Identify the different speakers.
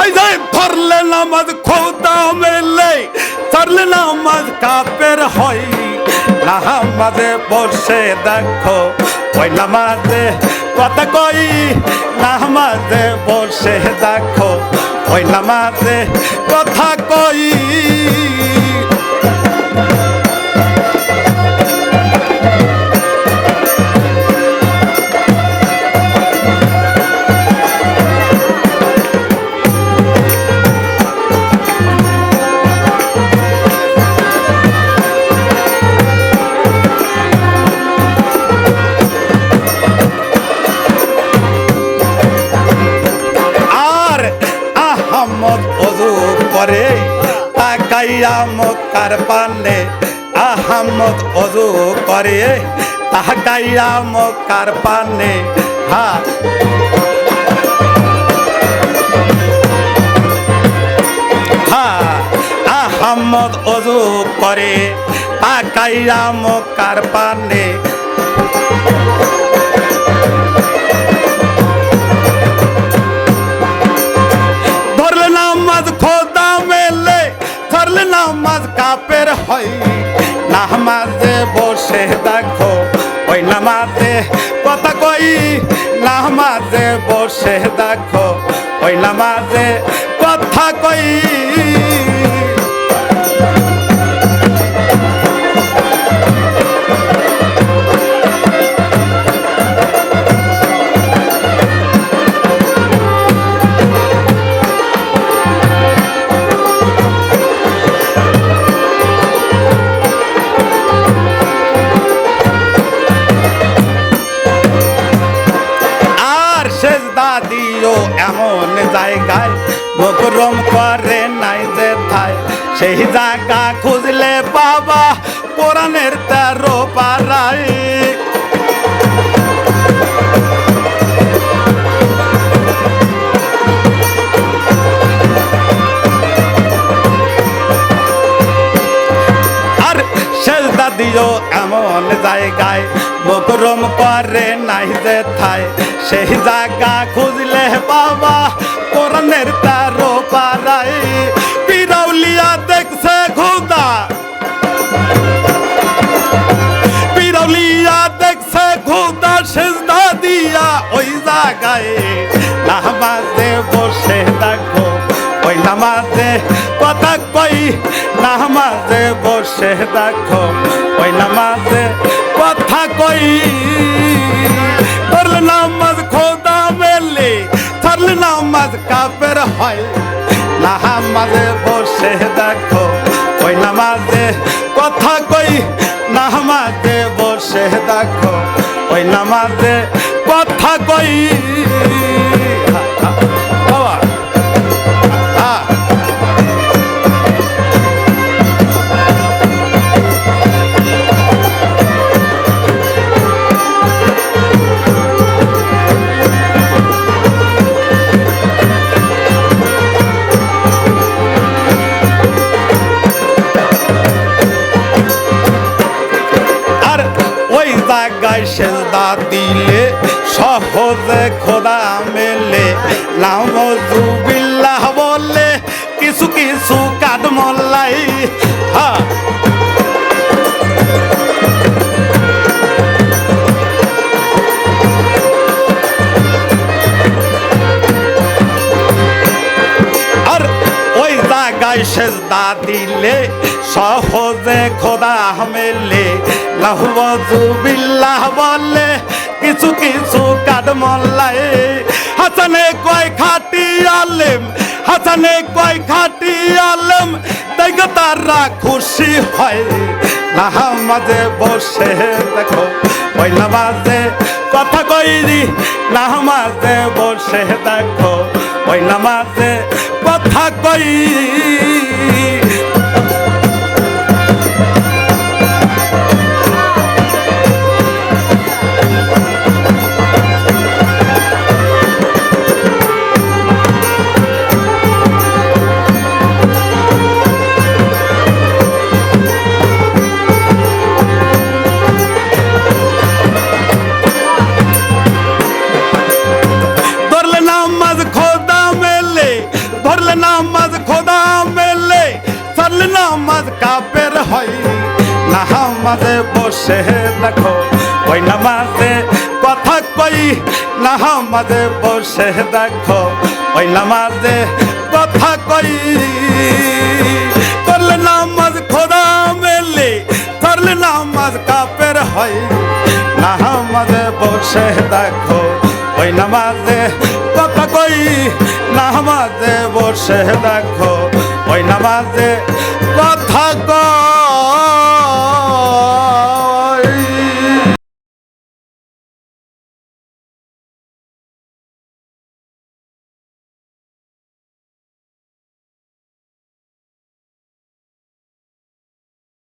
Speaker 1: এই যে ধরলে নামাজ খোদা মেলে, ধরলে নামাজ কাপের হয়। নামাজে বসে দেখো, ওই নামাজে কথা কই? নামাজে বসে দেখো, ওই নামাজে কথা কই? তাকাইয়া মক্কার পানে? আহমদ অজু করে। তাকাইয়া মক্কার পানে? হা। হা। আহমদ অজু করে। তাকাইয়া মক্কার পানে? ধরলে নামাজ কাপের হয়। নামাজে বসে দেখো, ওই নামাজে কথা কই? নামাজে বসে দেখো, ওই নামাজে কথা কই? মকরম করে নাই যে থাই সেই জায়গা খুঁজলে বাবা কোরআনের তেরো দাদিও এমন জায়গায়, মকরম করে নাই যে থাই সেই জায়গা খুঁজলে বাবা কোরআনের তারো পাড়াই পিরাউলিয়া দেখছে খুদা। পিরাউলিয়া দেখছে খুদা শেষ দাদিয়া ওই জায়গায়। নামাজে বসে দেখো, ওই নামাজে কথা কই। নামাজে বসে দেখো, ওই নামাজে কথা কই। হয়। নামাজে বসে দেখো, ওই নামাজে কথা কই। নামাজে বসে দেখো, ওই নামাজে কথা কই। সেজদা দিলে সহজে খোদা মেলে। নামজুবিল্লাহ বলে কিছু কিছু কাঠ মল্লাই হ্যাঁ জায়গায় সেজদা দিলে, সহজে খোদা মেলে। লাহবজুবিল্লাহ বলে, কিছু কিছু কাঠ মল্লায়। হাসানে কয় খাটি আলেম, হাসানে কয় খাটি আলেম, দেখো তারা খুশি হয়। নামাজে বসে দেখো ওই নামাজে কথা কইরি, নামাজে বসে দেখো। ওই নামাজে কথা কই। নামাজে বসে দেখো, ওই নামাজে কথা কই, নামাজে বসে দেখো, ওই নামাজে কথা কই। করলে নামাজ খোদা মেলে, করলে নামাজ কাপের হয়। নামাজে বসে দেখো, ওই নামাজে কথা কই, নামাজে বসে দেখো, ওই নামাজে কথা কই।